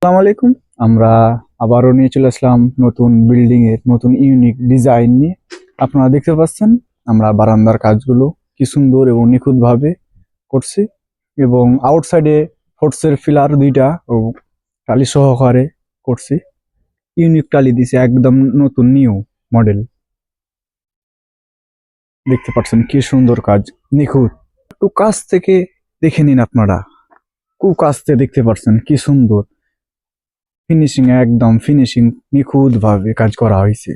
আসসালামু আলাইকুম আমরা আবারও নিয়ে চলে আসলাম নতুন বিল্ডিং এর নতুন ইউনিক ডিজাইন নিয়ে। আপনারা দেখতে পাচ্ছেন, আমরা বারান্দার কাজগুলো কি সুন্দর এবং নিখুঁত ভাবে করছি এবং আউটসাইডে ফোর্সের ফিলার দুইটা ও টালি সহকারে করছি। ইউনিক টালি দিছে, একদম নতুন নিউ মডেল দেখতে পাচ্ছেন কি সুন্দর কাজ, নিখুঁত। একটু কাছ থেকে দেখে নিন আপনারা। খুব কাছ দেখতে পাচ্ছেন কি সুন্দর। ফিনিশিং একদম ফিনিশিং নিখুঁত ভাবে কাজ করা হয়েছে।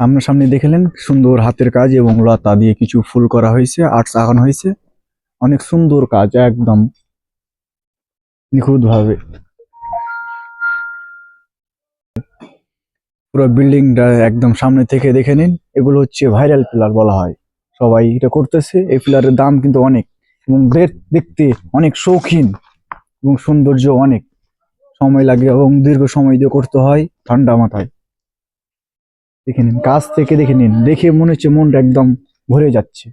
সামনে সামনে দেখলেন সুন্দর হাতের কাজ এবং লতা দিয়ে কিছু ফুল করা হয়েছে আর্টস আঁকানো হয়েছে। অনেক সুন্দর কাজ একদম নিখুঁত ভাবে পুরো বিল্ডিংটা একদম সামনে থেকে দেখে নিন এগুলো হচ্ছে ভাইরাল পিলার বলা হয়। সবাই এটা করতেছে। এই পিলারের দাম কিন্তু অনেক এবং গ্রেট দেখতে অনেক শৌখিন এবং সৌন্দর্য অনেক। সময় লাগে এবং দীর্ঘ সময় দিয়ে করতে হয় ঠান্ডা মাথায়। দেখে নিন, কাছ থেকে দেখে নিন, দেখে মনে হচ্ছে মনটা একদম ভরে যাচ্ছে।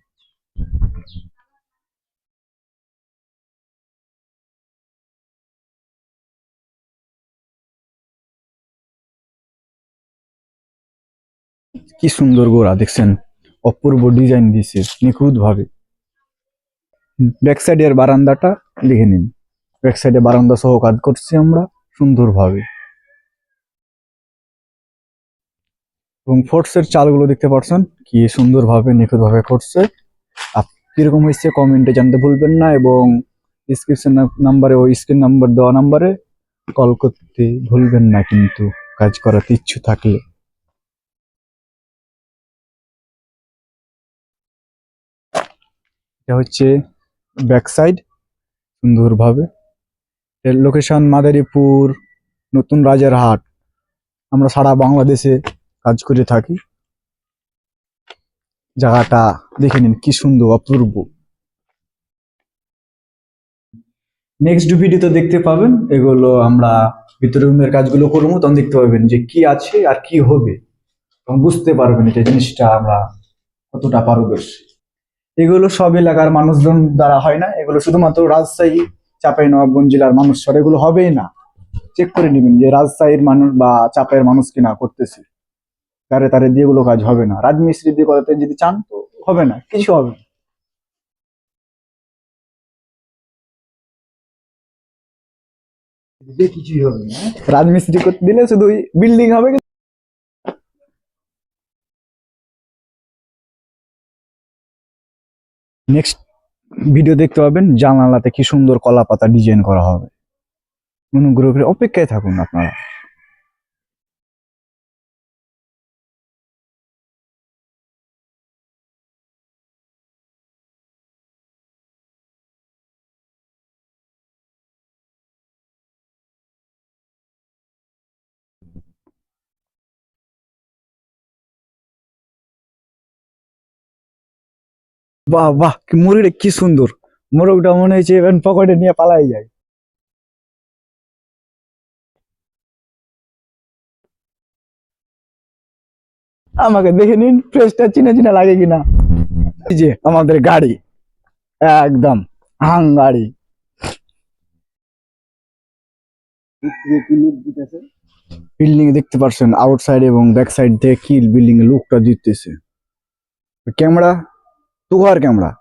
কি সুন্দর গোড়া, দেখছেন? অপূর্ব ডিজাইন দিয়েছে নিখুঁত ভাবে ব্যাক সাইডের বারান্দাটা লিখে নিন। ব্যাক সাইডে বারান্দা সহ কাজ করছি আমরা সুন্দর ভাবে এবং ফোর্টসের চালগুলো দেখতে পাচ্ছেন, কি সুন্দর ভাবে নিখুঁত ভাবে করছে কীরকম হয়েছে কমেন্টে জানতে ভুলবেন না এবং ডিসক্রিপশন নাম্বারে ওই স্ক্রিন নাম্বার দেওয়া নাম্বারে কল করতে ভুলবেন না কিন্তু, কাজ করাতে ইচ্ছু থাকলে। এটা হচ্ছে ব্যাক সাইড সুন্দরভাবে। এর লোকেশন মাদারীপুর, নতুন রাজারহাট। আমরা সারা বাংলাদেশে কাজ করে থাকি। জায়গাটা দেখে নিন কি সুন্দর, অপূর্ব। নেক্সট ভিডিওতে দেখতে পাবেন, এগুলো আমরা ভিতরে রুমের কাজগুলো করব, তখন দেখতে পাবেন যে কি আছে আর কি হবে। তখন বুঝতে পারবেন এটা জিনিসটা আমরা কতটা পারদর্শী। এগুলো সব এলাকার মানুষজন দ্বারা হয় না। এগুলো শুধুমাত্র রাজশাহী চাপাই নবাবগঞ্জ জেলার মানুষ ছাড়া এগুলো হবেই না। চেক করে নেবেন যে রাজশাহীর মানুষ বা চাপাইয়ের মানুষ কিনা করতেছে। তারে তারে দিয়ে এগুলো কাজ হবে না। রাজমিস্ত্রি দিয়ে করাতে যদি চান তো হবে না কিছু হবে না। হবে না। রাজমিস্ত্রি করতে দিলে শুধু বিল্ডিং হবে নেক্সট ভিডিও দেখতে পাবেন জানালাতে কি সুন্দর কলা পাতা ডিজাইন করা হবে। অনুগ্রহ করে অপেক্ষায় থাকুন আপনারা। বাহ বাহ মুরগিটা কি সুন্দর। মোরগটা মনে হয়েছে এবার পকেটে নিয়ে পালাই যায়। আমাকে দেখে নিন, ফ্রেশটা চিনা চিনা লাগে কিনা। যে আমাদের গাড়ি, একদম হাং গাড়ি। বিল্ডিং এ দেখতে পাচ্ছেন আউটসাইড এবং ব্যাক সাইড কি বিল্ডিং এর লুকটা দিতেছে। ক্যামেরা তুহার ক্যামেরা।